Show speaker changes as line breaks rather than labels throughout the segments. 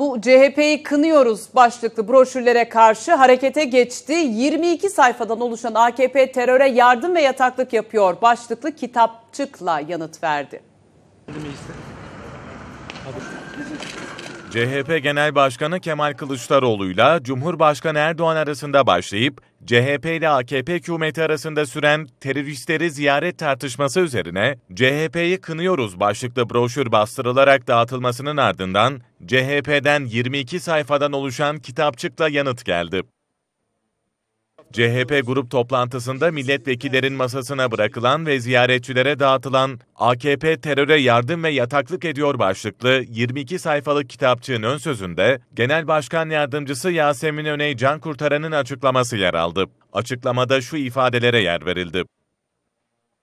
Bu CHP'yi kınıyoruz başlıklı broşürlere karşı harekete geçti. 22 sayfadan oluşan AKP teröre yardım ve yataklık yapıyor başlıklı kitapçıkla yanıt verdi.
CHP Genel Başkanı Kemal Kılıçdaroğlu'yla Cumhurbaşkanı Erdoğan arasında başlayıp CHP ile AKP hükümeti arasında süren teröristleri ziyaret tartışması üzerine CHP'yi kınıyoruz başlıklı broşür bastırılarak dağıtılmasının ardından CHP'den 22 sayfadan oluşan kitapçıkla yanıt geldi. CHP grup toplantısında milletvekillerin masasına bırakılan ve ziyaretçilere dağıtılan AKP teröre yardım ve yataklık ediyor başlıklı 22 sayfalık kitapçığın ön sözünde Genel Başkan Yardımcısı Yasemin Öney Can Kurtaran'ın açıklaması yer aldı. Açıklamada şu ifadelere yer verildi.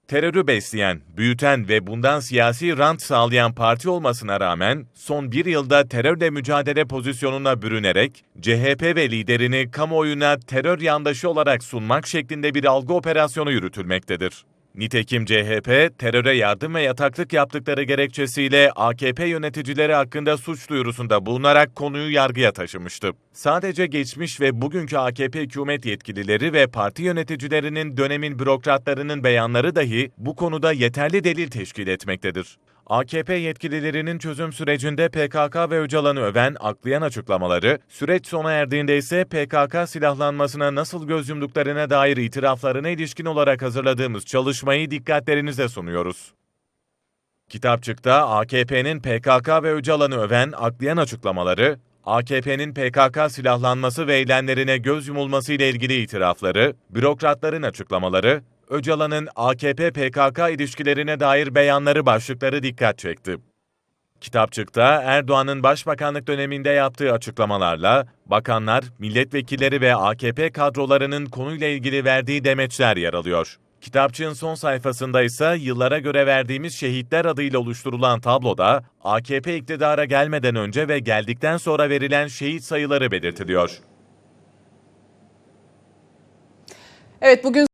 Terörü besleyen, büyüten ve bundan siyasi rant sağlayan parti olmasına rağmen son bir yılda terörle mücadele pozisyonuna bürünerek CHP ve liderini kamuoyuna terör yandaşı olarak sunmak şeklinde bir algı operasyonu yürütülmektedir. Nitekim CHP, teröre yardım ve yataklık yaptıkları gerekçesiyle AKP yöneticileri hakkında suç duyurusunda bulunarak konuyu yargıya taşımıştı. Sadece geçmiş ve bugünkü AKP hükümet yetkilileri ve parti yöneticilerinin dönemin bürokratlarının beyanları dahi bu konuda yeterli delil teşkil etmektedir. AKP yetkililerinin çözüm sürecinde PKK ve Öcalan'ı öven, aklayan açıklamaları, süreç sona erdiğinde ise PKK silahlanmasına nasıl göz yumduklarına dair itiraflarına ilişkin olarak hazırladığımız çalışmayı dikkatlerinize sunuyoruz. Kitapçıkta AKP'nin PKK ve Öcalan'ı öven, aklayan açıklamaları, AKP'nin PKK silahlanması ve eylemlerine göz yumulması ile ilgili itirafları, bürokratların açıklamaları, Öcalan'ın AKP-PKK ilişkilerine dair beyanları başlıkları dikkat çekti. Kitapçıkta Erdoğan'ın başbakanlık döneminde yaptığı açıklamalarla bakanlar, milletvekilleri ve AKP kadrolarının konuyla ilgili verdiği demeçler yer alıyor. Kitapçığın son sayfasında ise yıllara göre verdiğimiz şehitler adıyla oluşturulan tabloda AKP iktidara gelmeden önce ve geldikten sonra verilen şehit sayıları belirtiliyor.
Evet bugün